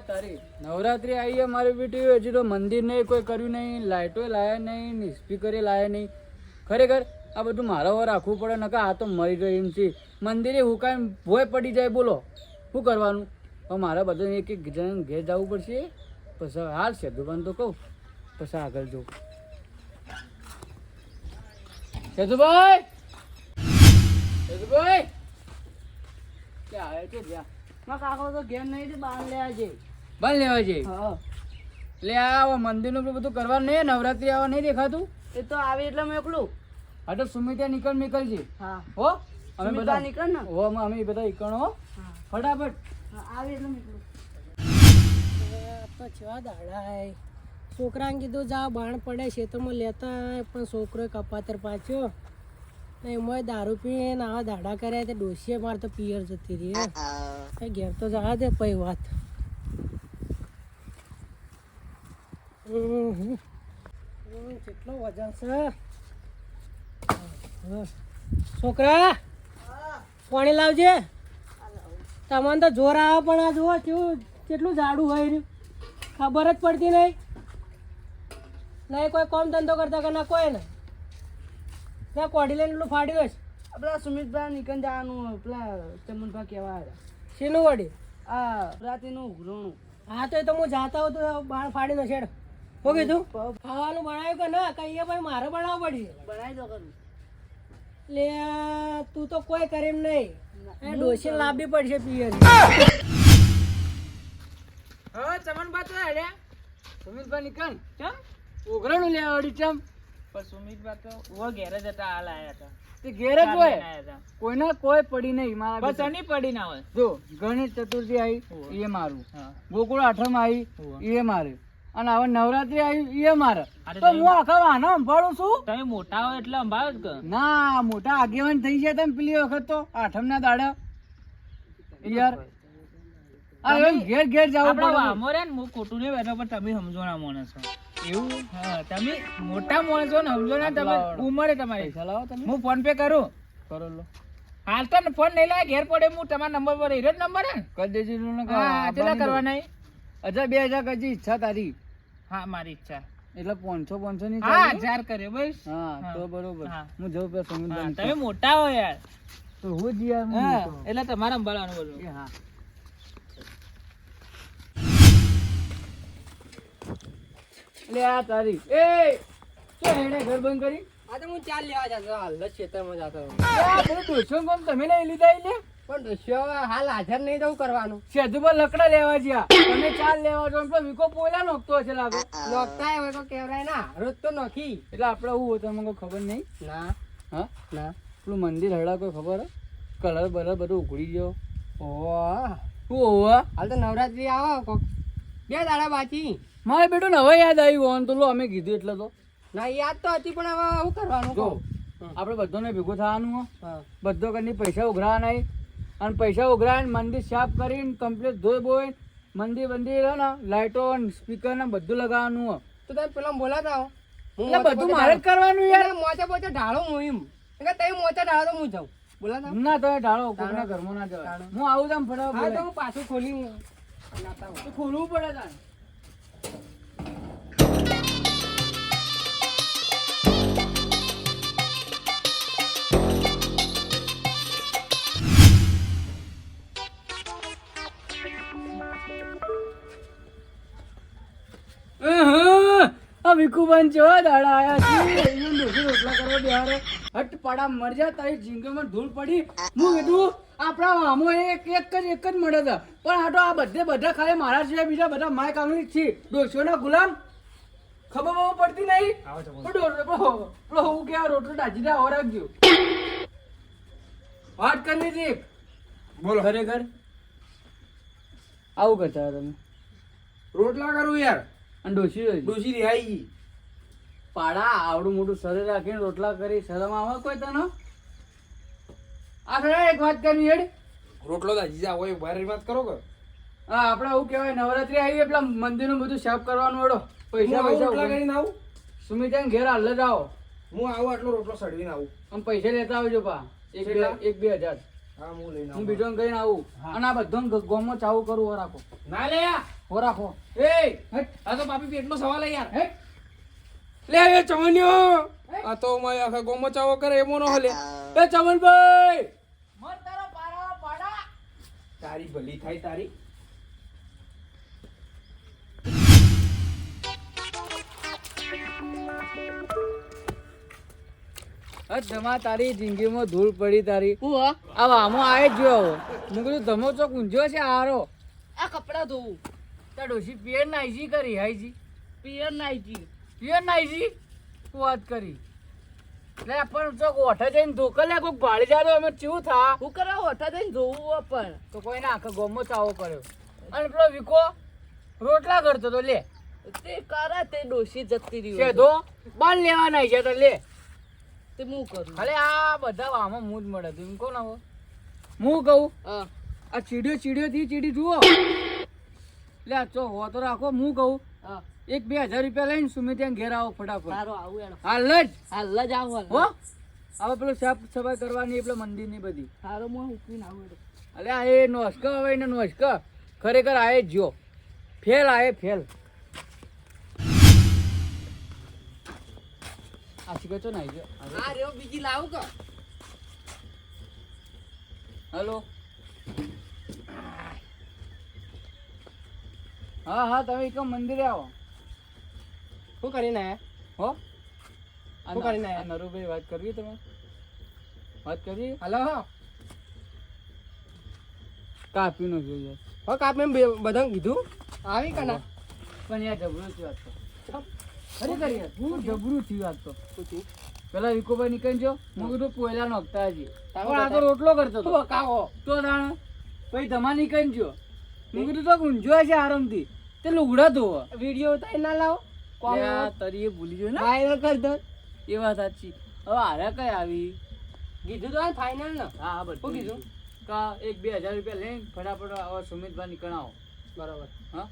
તારી નવરાત્રી આવી મારી બેટી, હજી તો મંદિર નહીં, કોઈ કર્યું નહીં લાઇટો લાયા નહીં સ્પીકરે લાયા નહીં. ખરેખર આ બધું મારા વર રાખવું પડે નકા આ તો મરી એમ છે. મંદિરે હું કાંઈ ભોય પડી જાય, બોલો. શું કરવાનું? હવે મારે બધા એક એક જણ ઘેર જવું પડશે. પછી હાલ છે દુકાન તો કહું. પછી આગળ જવું સેતુભાઈ સેતુભાઈ ક્યાં આવે છે? જ્યાં. માં કાકો તો ઘેર નહીં છે લેવા છે બાર લેવા છે એટલે આ મંદિરનું બધું કરવાનું નહીં નવરાત્રી આવા નહીં દેખાતું? એ તો આવે એટલે મેં એકલું. આ તો સુમિતા નીકળ નીકળ છે. હા. હો? અમે બધા નીકળ ને? હો અમે અમે બધા ઈકણ ફટાફટ. હા, આવે એટલે નીકળું તો છેવા દાડાય છોકરાને કીધું જા બાણ પડે ખેતરમાં લેતા પણ છોકરો કપાતર પાછો. ને એમાં દારૂ પીને આવા દાડા કર્યા તે ડોસીએ માર તો પિયર જતી રહી ઘેર તો જવા દે પઈ વાત. કેટલો વજન છે? છોકરા પાણી લાવજે. તમને તો જોર આવે પણ આ જુઓ કેવું કેટલું જાડું હોય રહ્યું. ખબર જ પડતી નહીં. નહીં કોઈ કોમ ધંધો કરતા કે ના કોઈ ને. ત્યાં કોડી લઈને એટલું ફાડ્યું હશે. પેલા સુમિતભાઈ નીકળ જવાનું પેલા ચમનભાઈ કહેવા આવ્યા. શીનું વડી? આ રાતીનું ઉઘરણું. હા તો એ તો હું જાતા હોઉં તો બાળ ફાડીને છેડ હું કીધું? ખાવાનું બનાવ્યું કે ના? કહીએ ભાઈ મારે બનાવવું પડશે બનાવી દો કરું લે તું તો કોઈ કરીમ નહીં. એ ડોસી લાંબી પડશે પિયર. હા ચમનબા તો હેડ્યા. સુમિતભાઈ નીકળ ચમ? ઉઘરાણું લેવા વળી ચમ? પણ સુમિતભાઈ તો વો ઘેર જ હતા હાલ આયા હતા. તે ઘેર જ હોય? કોઈના કોઈ પડી નહીં મારા બસ બેટા. પડી ના હોય. જો ગણેશ ચતુર્થી આવી એ મારું. ગોકુળ આઠમ આવી એ મારે. અને હવે નવરાત્રી આવી એ મારે. તો હું આખા વાહનો સંભાળું છું? તમે મોટા હોય એટલે જ ના મોટા આગેવાન થઈ ગયા તમે પેલી વખત તો આઠમ ના દાડા યાર. ઘેર ઘેર જવું પડે. મોરે ને હું ખોટું નહીં બેઠો પણ તમે સમજોના માણસ છો. એવું? હા તમે મોટા માણસો ને સમજો ને તમે ઉંમરે તમારી. તમે. હું ફોન પે કરું? કરો લો. હાલ તો ફોન નહીં લાવે ઘેર પડે હું તમારા નંબર પર હીરો નંબર હે કરી દેજો હા ચેલા કરવાના? હજાર બે હજાર કરજી ઈચ્છા તારી હા મારી ઈચ્છા. એટલે પાંચસો પાંચસો ની હા હજાર કરે બસ. હા. તો બરોબર. હું. જઉં પે તમે મોટા હો યાર. તો હું જ યાર એટલે તમારા સંભાળવાનું બધું. એ હા. એટલે આ તારી. એ શું હેડે ઘર બંધ કરી. આ તો હું ચાલ લેવા જતો. હાલ ખેતરમાં જતો ડોસો કોમ તમે લઈ લીધા એટલે પણ હાલ હાજર નહીં જવું કરવાનું. સેજુ પર લકડા લેવા જ્યાં. તમે ચાલ લેવા જો પેલો વિકો પોલા નોખતો હશે લાગે. નોખતા હોય તો કેવરાય ના. રોજ તો નોખી. એટલે આપણે હું હોતો કોઈ ખબર નહીં? ના. હા? ના. પેલું મંદિર હડા કોઈ ખબર કલર બલર બધું ઉઘડી ગયો. ઓહ. શું હોવા હાલ તો નવરાત્રી આવો કોક. બે દાડા બાકી મારે બેટો ને હવે યાદ આવ્યું હોન તો લો અમે કીધું એટલે તો. ના યાદ તો હતી પણ હવે શું કરવાનું જો આપણે બધાને ભેગું થવાનું બધો કરીને પૈસા ઉઘરાવાના નહીં અને પૈસા ઉઘરા મંદિર સાફ કરીને કમ્પ્લીટ ધોઈ બોઈ મંદિર બંદિર ને લાઇટો સ્પીકર ને બધું લગાવવાનું હોય તો તમે પેલા બોલાતા હો. એટલે બધું મારે જ કરવાનું યાર. મોચા મોચે ઢાળો હું એમ. એટલે તમે મોચા ઢાળો તો હું જાઉં. બોલાતા ના તમે ઢાળો કોકના ઘરમાં ના જવાય. હું આવું તમ હા તો ફટાફટ હું પાછું ખોલી. તો ખોલવું પડે તારે અહં, આ દાડા આયા છે? એને ડોસી રોટલા કરવા બેહારે હટ પાડા મર જા તારી જિંદગીમાં ધૂળ પડી. હું કીધું આપણા મામો એક એક જ એક જ મળે છે પણ આ તો આ બધે બધા ખાલી મારા સિવાય બીજા બધા માય કામની છે ડોસીઓના ગુલામ? ખબર બહુ પડતી નહીં? પણ હું કે આ રોટલો ડાજી દે રાખજો? વાત કરવી હતી બોલો. ખરેખર આવું કરતા તમે. રોટલા કરું યાર. અને ડોસી. ડોસી રિહાઈ પાડા આવડું મોટું શરીર રાખીને રોટલા કરી શરમ આવે કોઈ તને? આ એક વાત કરવી હેડ. રોટલો દાજી જીજા હોય બારી વાત કરો કે? હા આપણે આવું કહેવાય નવરાત્રી આવી એટલા મંદિરનું બધું સાફ કરવાનું હેડો. પૈસા પૈસા રોટલા. કરીને આવું? સુમિતાને ઘેર હાલ જ આવો. હું આવું આટલો રોટલો સડવીને આવું. આમ પૈસા લેતા આવજો પા. એક? એક બે હજાર. હા હું લઈને હું આવું. બીજો કહીને આવું. અને આ બધો ગોમમાં ચાવું કરું હો રાખો. ના લે આ. હો રાખો. એ આ તો બાપી પેટનો સવાલ યાર. હે લે એ ચમન્યો આ તો માય આખા ગોમો ચાવો કરે એમો નો હલે એ ચમનભાઈ મર તારી ભલી થાય તારી. ધમા તારી જિંદગીમાં ધૂળ પડી તારી. હું હા? આ વામો આવે જ જો મેં કીધું ધમો ચોક ગુંજ્યો છે આરો આ કપડા ધોવું. તાર ડોશી પિયર નાઈજી કરી હાઈજી. પિયર નાઈજી. પિયર નાઈજી? વાત કરી? લે પણ ચોક ઓઠે જઈને ધોકા લે કોક ભાળી જાતો અમે ચેવું થા. હું કરે હોઠા થઈને ધોવું પણ. તો કોઈ ના આખો ગોમો ચાવો કર્યો અને પેલો વિકો રોટલા કરતો તો લે. તે કરા તે ડોશી જતી છે તો? બાલ લેવા નાઈ છે તો લે. તે હું કરું. અલે આ બધા આમાં મૂજ મળે તું એમ કોણ આવો? હું કહું? હા. આ ચીડીઓ ચીડિયો થી ચીડી જુઓ. લે આ ચો હો તો રાખો હું કહું. હા એક બે હજાર રૂપિયા લઈને સુમિત ઘેર આવો ફટાફટ. સારું આવું હાલ જ. હાલ જ આવો હો? હવે પેલું સાફ સફાઈ કરવાની એટલે મંદિરની બધી. સારો હું આવું એનો. આ એ નોસ્ક હવે એને નોસ્ક. ખરેખર આ જ જો. ફેલ આ ફેલ. આ શીખે છો? ને આ રહ્યો બીજી લાવું કે? હલો? હા હા તમે એક મંદિરે આવો. શું કરીને આયા? હો? શું કરીને આયા? નરુભાઈ વાત કરવી તમે? વાત કરવી? હલો કાપી નો જોઈએ? હો કાપી બધા કીધું? આવી કના પણ યાર જબરું થયું આજ તો. ખરેખર યાર બહુ જબરું થયું આજ તો? પેલા વિકોભાઈ નીકળી જો હું કીધું પોયલા નોખતા હજી. પણ આ તો રોટલો કરતો તો કાવો. તો તાણ પછી ધમા નીકળી જો. હું? કીધું તો ઊંઝો છે આરામથી. તે લુગડા ધોવો. વીડિયો ઉતારી ના લાવો. આ ભૂલી ગયો ને? વાયરલ કરી દો. એ વાત સાચી. હવે હારે કઈ આવી? કીધું તો ફાઇનલ ને? હા હા બધું કીધું? કા એક બે હજાર રૂપિયા લઈને ફટાફટ આવો સુમિતભાઈ નીકળાવો બરાબર. હા?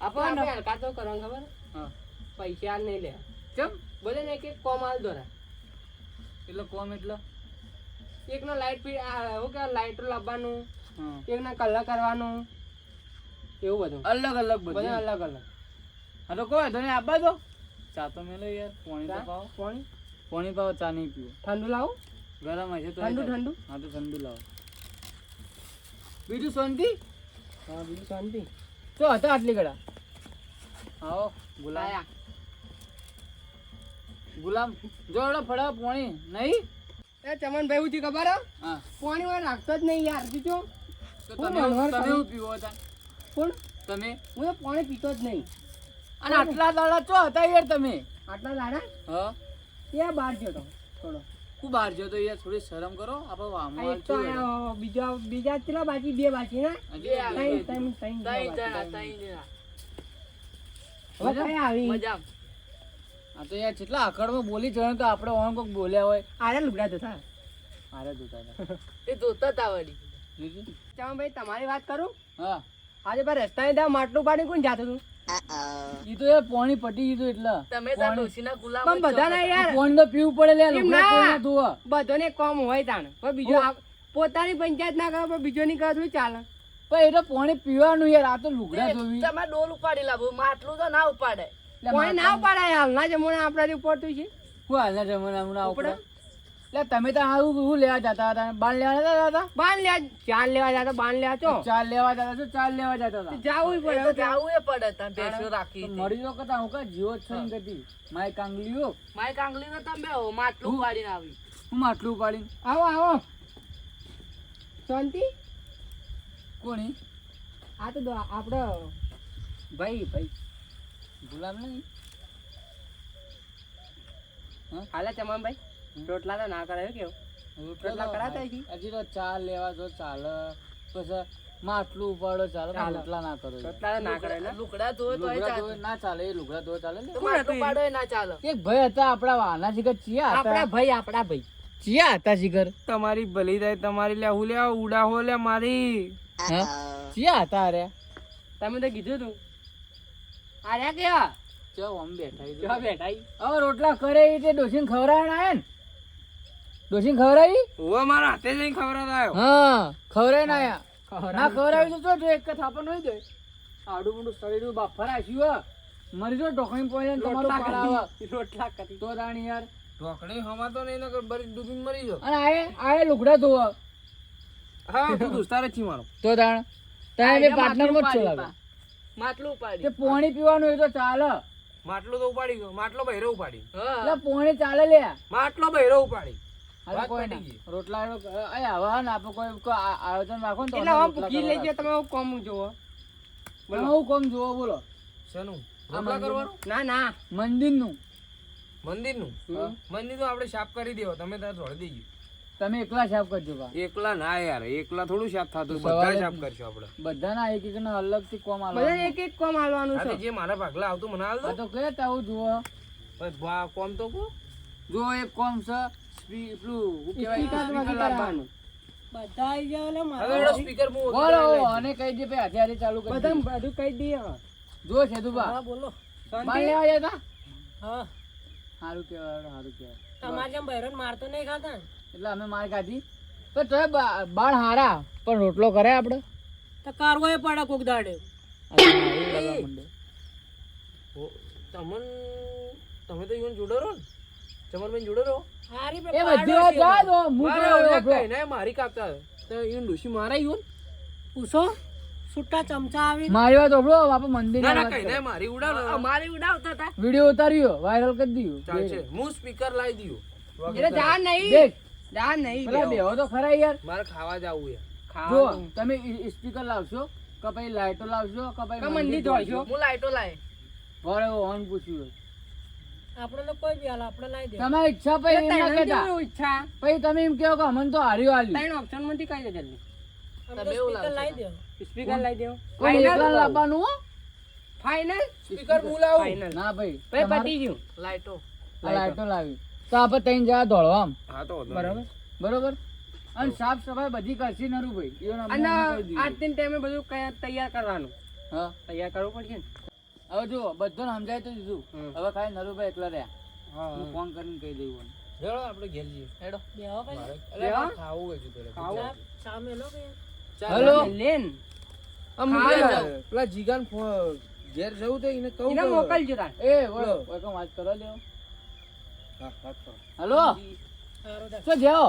આપણે આપણે હલકા તો કરવાનું ખબર? હા. પૈસા નહીં લે. કેમ? બોલે ને કે કોમ હાલ દોરા એટલે કોમ એટલે? એક નો લાઈટ પી કે લાઈટ લાવવાનું હા. કલર કરવાનું એવું બધું. અલગ અલગ બધું. બધું અલગ અલગ. હા તો કોઈ નહીં આપવા દો ચા તો મેલો યાર. પાણી તો? પાવો પાણી? પાણી પાવો ચા નહીં પીવો ઠંડુ લાવો. ગરમ હશે તો ઠંડુ ઠંડુ? હા તો ઠંડુ લાવો. બીજું શાંતિ? હા બીજું શાંતિ. તો હતા આટલી ગળા? આવો ગુલામ. આયા. ગુલામ. જોડો ફડા પાણી. નહીં? એ ચમનભાઈ ભાઈ થયું ખબર હે? હા. પાણી વાળા રાખતો જ નહીં યાર બીજો તો તમે તમે પીવો હતા? કોણ? તમે? હું પાણી પીતો જ નહીં. અને આટલા દાડા ચો હતા યાર તમે? આટલા દાડા? હા? ત્યાં બહાર ગયો તો થોડો? હું બહાર જતો તો યાર થોડી શરમ કરો આપણે વામો તો બીજા બીજા કેટલા બાકી બે બાકી ના ત્રણ ત્રણ ત્રણ હવે કઈ આવી? આ તો યાર કેટલા આકડમાં બોલી જવાનું તો આપણે ઓન કોક બોલ્યા હોય. આરે લુગડા તો હારે એ ધોતા તાવડી ચામ ભાઈ તમારી વાત કરું? હા. આજે પર રસ્તા ત્યાં માટલું પાણી કોણ જાતું હતું? ઈ તો યાર પાણી પટી ગયું એટલે. તમે પાણી- પણ બધા યાર પાણી તો પીવું પડે લે એમ કોઈને ધોવા. બધાને કોમ હોય તાણ. પણ બીજો પોતાની પંચાયત ના કરો પણ બીજો ની કરો થોડી ચાલે. પણ એ તો પાણી પીવાનું યાર આ તો લુગડા ધોવી. તમે ડોલ ઉપાડી લાવો માટલું તો ના ઉપાડે. એટલે ના ઉપાડાય હાલના જમાના આપણાથી ઉપડતું છે. હું હાલના જમાના ના ઉપડે? એટલે તમે તો આવું હું લેવા જતા હતા? બાણ લેવા જતા હતા? બાણ લેવા ચાર લેવા જતા બાણ લેવા છો ચાર લેવા જતા છો ચાર લેવા જતા હતા? જાવું પડે જાવું એ પડે તમે ભેંસો રાખી તો મરી જો કતા હું કા જીવો છો ને કદી માય કાંગલીઓ માય કાંગલી ને તમે માટલું પાડીને આવી. હું માટલું પાડીને આવો આવો. શાંતિ? કોણી આ તો દો- ભાઈ ભાઈ. ગુલામ નહીં. હાલે ચમનભાઈ રોટલા તો ના કરાયો કેવું? રોટલા કરાતા હજી? હજી તો ચા લેવા જો ચાલે. પછી માટલું ઉપાડો ચાલે. રોટલા ના કરો રોટલા ના કરે લુકડા ધોવે તો ના ચાલે એ લુકડા ધોવે ચાલે માટલું પાડો ના ચાલે. એક ભાઈ હતા આપડા વાના જીગર ચિયા આપડા ભાઈ આપડા ભાઈ. ચિયા હતા જીગર. તમારી ભલી થાય તમારી લે હું લે ઉડા હો લે મારી. હા? ચિયા હતા અરે. તમે તો કીધું તું. આ રે કે ચો ઓમ બેઠા ચો તો. કેવા બેઠા ઈ? હવે રોટલા કરે એ તે ડોસીને ખવડાવવાના આયા ને? ડોસીને ખવડાવી હવે મારા હાથે જઈને ખબર આવ્યો હા ખવડાવીને આયા. ખવડાવી. ના ખવડાવી તો જો જો એક થાપણ નહીં દે. આડું મોટું શરીર બાફર આશ્યું હો. મરી જો ઢોકળી પોઈને તમારો રોટલા પાડ આવે. રોટલા કરી તો રાણી યાર. ઢોકણી હમા તો નહીં નકર બરી ડૂબીને મરી જો અને આયે આયે લુગડા ધોવા. હા તું દોસ્તાર જ છી મારો. તો તાણે બે પાર્ટનર મત જ માટલું ઉપાડી. તે પોણી પીવાનું એ તો ચાલે. માટલો તો ઉપાડી ગયો. માટલો બહેરો ઉપાડી હા. એટલે પોણી ચાલે લે. માટલો બહેરો ઉપાડી. હાલે કોઈ પતી રોટલા એનો- હવે ને આપણે કોઈ કોઈ આયોજન રાખો ને એટલે હવે રોટલા પૂછી કરવા તમે કોમ જોવો તમે હું કોમ જુઓ બોલો. શેનું? રોટલા કરવાનું? ના ના. મંદિરનું. મંદિરનું? મંદિર તો આપણે સાફ કરી દેવો તમે ત્યાં જોડી દેજો. તમે એકલા સાફ કરજો એકલા ના યાર એકલા થોડું સાફ થતું બધા સાફ. કરશું આપણે બધાના એક એક અલગથી કોમ બધા એક એક કોમ હાલવાનું છે. જે મારા ભાગલા આવતું મને હાલ દો. તો કે તાવું જુઓ. કોમ તો કહો જો એક કોમ છે. સ્પી- પેલું શું કહેવાય? સ્પીકર સ્પીકર લાવવાનું. બધા આવી જાવ એટલે મારા સ્પીકર હું બોલો અને કહી દે ભાઈ હાથે હાથે ચાલુ કરી બધા બધું કહી દઈએ. જો છે હા બોલો. હા. સારું કહેવાય સારું કહેવાય. તમારે જેમ બહેરો મારતો નહીં ખાતા એટલે અમે માર કાઢી પણ તોય બાળ હારા પણ રોટલો કરે આપણે તો કરવો એ પડે કોક દાડે. મારું તમન તમે તો ઈવન જોડો રહો ને. ચમરબેન જોડો રહો. હારી એ બધી જા દો હું મારે કેવો ઓલા રોટલો. કઈ ના મારી કાપતા તો ઈવન ડોશી મારા ઈવન? પૂછો છૂટા ચમચા આવી? મારી વાત ઓબળો આપણે મંદિર ના ના કઈ ના મારી ઉડાવ અમારી ઉડાવતા હતા. વીડિયો ઉતાર્યો વાયરલ કરી દીધો. ચાલશે. હું સ્પીકર લાવી દઉં એટલે જા નહીં. દેખ. જા નહીં પેલા બેહો. તો ખરા યાર. મારે ખાવા જાવું યાર જો તમે સ્પીકર લાવશો કે પછી લાઈટો લાવશો કે પછી મંદિર ધોઈશો? હું લાઈટો લાય ઓન પૂછ્યું આપણે કોઈ બી હાલ આપણે લાવી દે. તમારી ઈચ્છા પછી એમ ના કહેતા. ઈચ્છા? પછી તમે એમ કહો કે અમને તો હાર્યું હાલ્યું. ત્રણ ઓપ્શનમાંથી કઈ દે જલ્દી. તમે એવું લાવી દે. સ્પીકર લાવી દેવો કોઈ લાવવાનું ફાઇનલ સ્પીકર હું લાવું? ના ભાઈ ભાઈ પતી ગયું. લાઈટો લાઈટો લાવી. તો આપણે ત્રણ જણા દોડવા આમ. હા તો બરાબર? બરોબર? અને સાફ સફાઈ બધી કરશી નરું ભાઈ અને આજ. દિન ટાઈમે બધું તૈયાર કરવાનું? હા. તૈયાર કરવું પડશે ને? હવે જો બધું સમજાય તો દીધું હવે ખાલી નરુભાઈ એકલા રહ્યા હું ફોન કરીને કહી દઉં હેડો આપણે ઘેર જઈએ હેડો બેહો ભાઈ અરે ખાવું હોય છે ખાવું સામે લો કે હેલો લેન આમ પેલા- જીગાન ઘેર જવું તો એને કહું એને મોકલજો તાર એ વળો કોઈ વાત કરો લેવો હા, વાત કરો. હેલો. શું જેવો